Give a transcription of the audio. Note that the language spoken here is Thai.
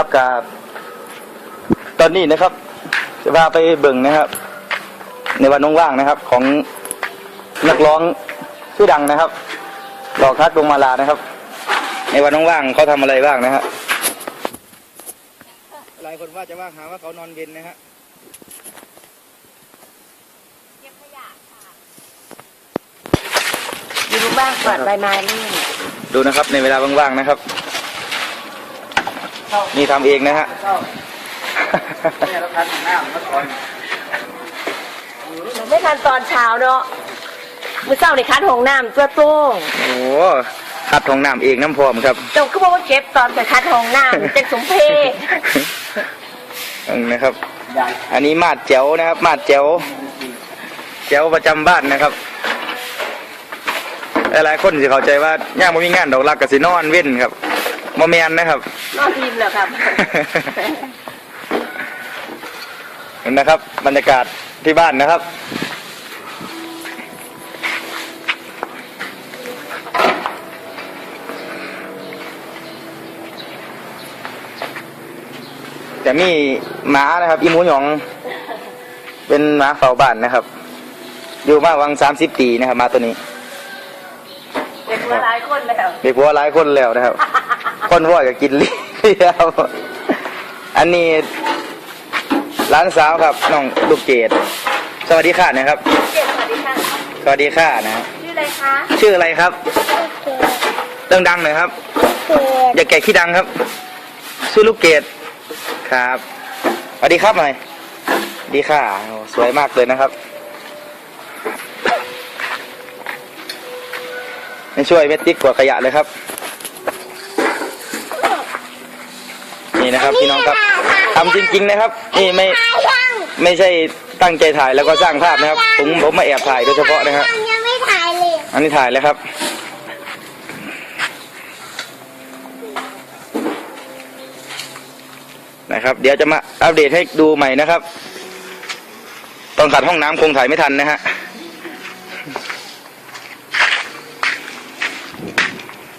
ครับกับตอนนี้นะครับจะพาไปเบิ่งนะครับ ในวันว่างๆนะครับ ของนักร้องชื่อดังนะครับหลอกทักลงมาลานะครับ ในวันว่างๆเขาทำอะไรบ้างนะฮะหลายคนว่าจะว่าหาว่าเขานอนเย็นนะฮะเก็บขยะค่ะอยู่บ้านกวาดใบไม้นี่ดูนะครับ ในเวลาว่างๆนะครับ นี่ทำเองนะฮะหนูไม่ทันตอนเช้าเนาะมื้อเช้าในคัดห้องน้ำตัวโต้งโอ้ขัดของน้ำเองน้ำพร้อมครับเจ้าก็บอกว่าเก็บตอนไปคัดห้องน้ำเป็นสมเพศอืมนะครับ อันนี้มาดแจ๋วนะครับ มาดแจ๋วแจ๋วประจำบ้านนะครับ หลายๆคนสิเข้าใจว่าย่างบ่มีงานดอกรักกับสินอนเว้นครับ บ่แมนนะครับ นอนทีมแล้วครับ เห็นนะครับ บรรยากาศที่บ้านนะครับแต่มีหมานะครับ อีหมูหยอง เป็นหมาเฝ้าบ้านนะครับ อยู่มาวังสามสิบปีนะครับหมาตัวนี้ เป็นเมื่อหลายคนแล้ว เด็กวัวหลายคนแล้วนะครับ คนวัวก็กินเลี้ยวอันนี้ร้านสาวครับน้องลูกเกดสวัสดีค่ะนะครับ เจ็บสวัสดีค่ะสวัสดีค่ะนะฮะชื่ออะไรคะชื่ออะไรครับดังๆหน่อยครับอย่าแก่ขี้ดังครับ ชื่อลูกเกดครับสวัสดีครับหน่อยสวัสดีค่ะโอ้สวยมากเลยนะครับไม่ช่วยเม็ดติ๊กกว่าขยะเลยครับ นะครับพี่น้องครับทำจริง ๆนะครับนี่ไม่ไม่ใช่ตั้งใจถ่ายแล้วก็สร้างภาพนะครับ ผมผมมาแอบถ่ายโดยเฉพาะนะครับยังไม่ถ่ายเลยอันนี้ถ่ายแล้วครับนะครับ เดี๋ยวจะมาอัปเดตให้ดูใหม่นะครับ ตอนขัดห้องน้ำคงถ่ายไม่ทันนะฮะ